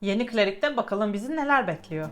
Yeni klerikte bakalım bizi neler bekliyor.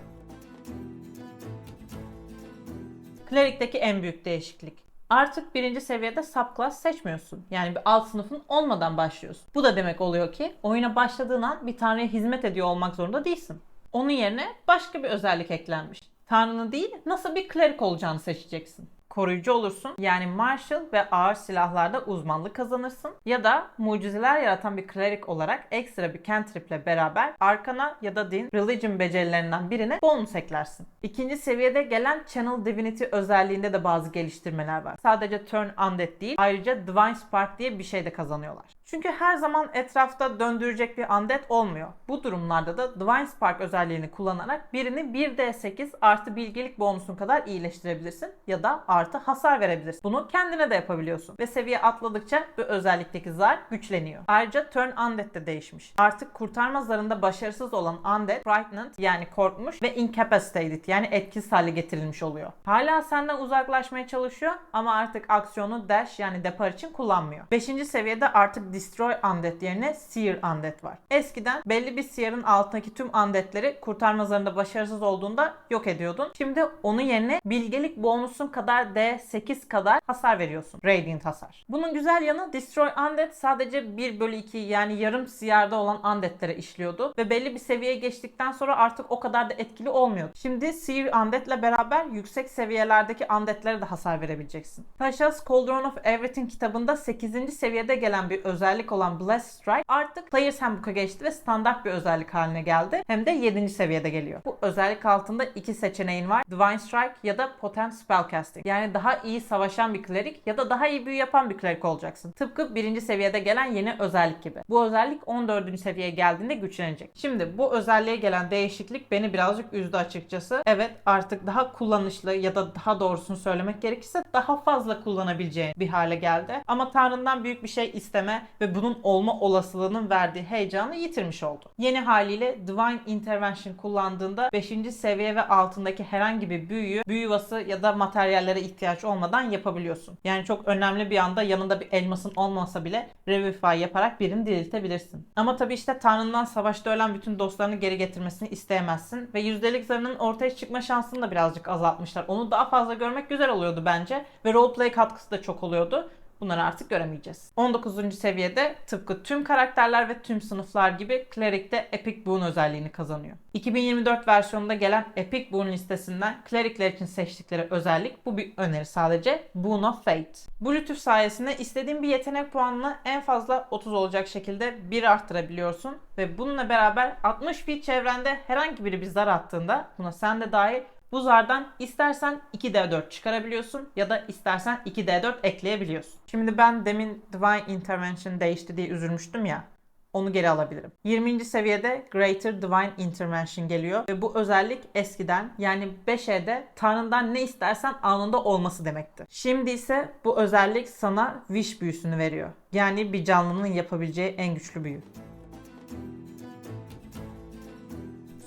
Klerikteki en büyük değişiklik. Artık birinci seviyede subclass seçmiyorsun. Yani bir alt sınıfın olmadan başlıyorsun. Bu da demek oluyor ki oyuna başladığın an bir tanrıya hizmet ediyor olmak zorunda değilsin. Onun yerine başka bir özellik eklenmiş. Tanrını değil nasıl bir klerik olacağını seçeceksin koruyucu olursun. Yani martial ve ağır silahlarda uzmanlık kazanırsın. Ya da mucizeler yaratan bir klerik olarak ekstra bir cantriple beraber arkana ya da din, religion becerilerinden birine bonus eklersin. İkinci seviyede gelen Channel Divinity özelliğinde de bazı geliştirmeler var. Sadece Turn Undead değil, ayrıca Divine Spark diye bir şey de kazanıyorlar. Çünkü her zaman etrafta döndürecek bir undead olmuyor. Bu durumlarda da Divine Spark özelliğini kullanarak birini 1d8 artı bilgelik bonusun kadar iyileştirebilirsin ya da artı hasar verebilirsin. Bunu kendine de yapabiliyorsun. Ve seviye atladıkça bu özellikteki zar güçleniyor. Ayrıca Turn Undead de değişmiş. Artık kurtarma zarında başarısız olan Undead, Frightened yani korkmuş ve Incapacitated yani etkisiz hale getirilmiş oluyor. Hala senden uzaklaşmaya çalışıyor ama artık aksiyonu dash yani depar için kullanmıyor. 5. seviyede artık Destroy Undead yerine Seer Undead var. Eskiden belli bir Seer'ın altındaki tüm Undead'leri kurtarma zarında başarısız olduğunda yok ediyordun. Şimdi onun yerine bilgelik bonusun kadar D8 kadar hasar veriyorsun. Radiant hasar. Bunun güzel yanı Destroy Undead sadece 1 bölü 2 yani yarım Seer'da olan Undead'lere işliyordu. Ve belli bir seviyeye geçtikten sonra artık o kadar da etkili olmuyor. Şimdi Seer Undead ile beraber yüksek seviyelerdeki Undead'lere de hasar verebileceksin. Tasha's Cauldron of Everything kitabında 8. seviyede gelen bir özellik olan Blessed Strike artık Player's Handbook'a geçti ve standart bir özellik haline geldi. Hem de 7. seviyede geliyor. Bu özellik altında iki seçeneğin var. Divine Strike ya da Potent Spellcasting. Yani daha iyi savaşan bir klerik ya da daha iyi büyü yapan bir klerik olacaksın. Tıpkı 1. seviyede gelen yeni özellik gibi. Bu özellik 14. seviyeye geldiğinde güçlenecek. Şimdi bu özelliğe gelen değişiklik beni birazcık üzdü açıkçası. Evet artık daha kullanışlı ya da daha doğrusunu söylemek gerekirse daha fazla kullanabileceğin bir hale geldi. Ama Tanrı'ndan büyük bir şey isteme ve bunun olma olasılığının verdiği heyecanı yitirmiş oldu. Yeni haliyle Divine Intervention kullandığında 5. seviye ve altındaki herhangi bir büyüyü büyü yuvası ya da materyallere ihtiyaç olmadan yapabiliyorsun. Yani çok önemli bir anda yanında bir elmasın olmasa bile Revivify yaparak birini diriltebilirsin. Ama tabii işte Tanrı'ndan savaşta ölen bütün dostlarını geri getirmesini isteyemezsin ve yüzdelik zarının ortaya çıkma şansını da birazcık azaltmışlar. Onu daha fazla görmek güzel oluyordu bence ve roleplay katkısı da çok oluyordu. Bunları artık göremeyeceğiz. 19. seviyede tıpkı tüm karakterler ve tüm sınıflar gibi Cleric de Epic Boon özelliğini kazanıyor. 2024 versiyonunda gelen Epic Boon listesinden Cleric'ler için seçtikleri özellik bu bir öneri sadece Boon of Fate. Bu lütuf sayesinde istediğin bir yetenek puanını en fazla 30 olacak şekilde 1 arttırabiliyorsun ve bununla beraber 60 feet çevrende herhangi biri bir zar attığında buna sen de dahil bu zardan istersen 2D4 çıkarabiliyorsun ya da istersen 2D4 ekleyebiliyorsun. Şimdi ben demin Divine Intervention değişti diye üzülmüştüm ya. Onu geri alabilirim. 20. seviyede Greater Divine Intervention geliyor ve bu özellik eskiden yani 5E'de Tanrı'dan ne istersen anında olması demekti. Şimdi ise bu özellik sana Wish büyüsünü veriyor. Yani bir canlının yapabileceği en güçlü büyü.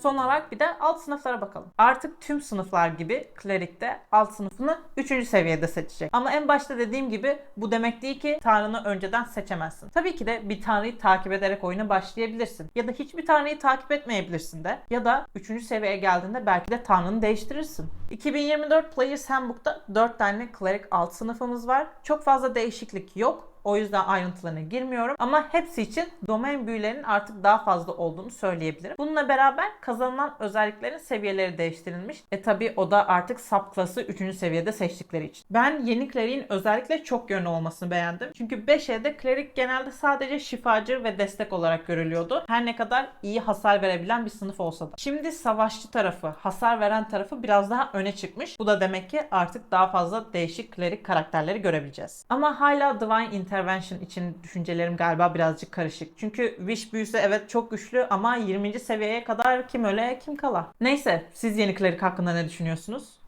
Son olarak bir de alt sınıflara bakalım. Artık tüm sınıflar gibi Cleric de alt sınıfını 3. seviyede seçecek. Ama en başta dediğim gibi bu demek değil ki Tanrı'nı önceden seçemezsin. Tabii ki de bir Tanrı'yı takip ederek oyuna başlayabilirsin. Ya da hiçbir Tanrı'yı takip etmeyebilirsin de. Ya da 3. seviyeye geldiğinde belki de Tanrı'nı değiştirirsin. 2024 Players Handbook'ta 4 tane Cleric alt sınıfımız var. Çok fazla değişiklik yok. O yüzden ayrıntılarına girmiyorum. Ama hepsi için domain büyülerinin artık daha fazla olduğunu söyleyebilirim. Bununla beraber kazanılan özelliklerin seviyeleri değiştirilmiş. E tabi o da artık subclass'ı 3. seviyede seçtikleri için. Ben yeni Cleric'in özellikle çok yönlü olmasını beğendim. Çünkü 5E'de Cleric genelde sadece şifacı ve destek olarak görülüyordu. Her ne kadar iyi hasar verebilen bir sınıf olsa da. Şimdi savaşçı tarafı, hasar veren tarafı biraz daha öne çıkmış. Bu da demek ki artık daha fazla değişik Cleric karakterleri görebileceğiz. Ama hala Divine Intervention için düşüncelerim galiba birazcık karışık. Çünkü Wish büyüsü evet çok güçlü ama 20. seviyeye kadar kim öle kim kala. Neyse siz yeni Cleric hakkında ne düşünüyorsunuz?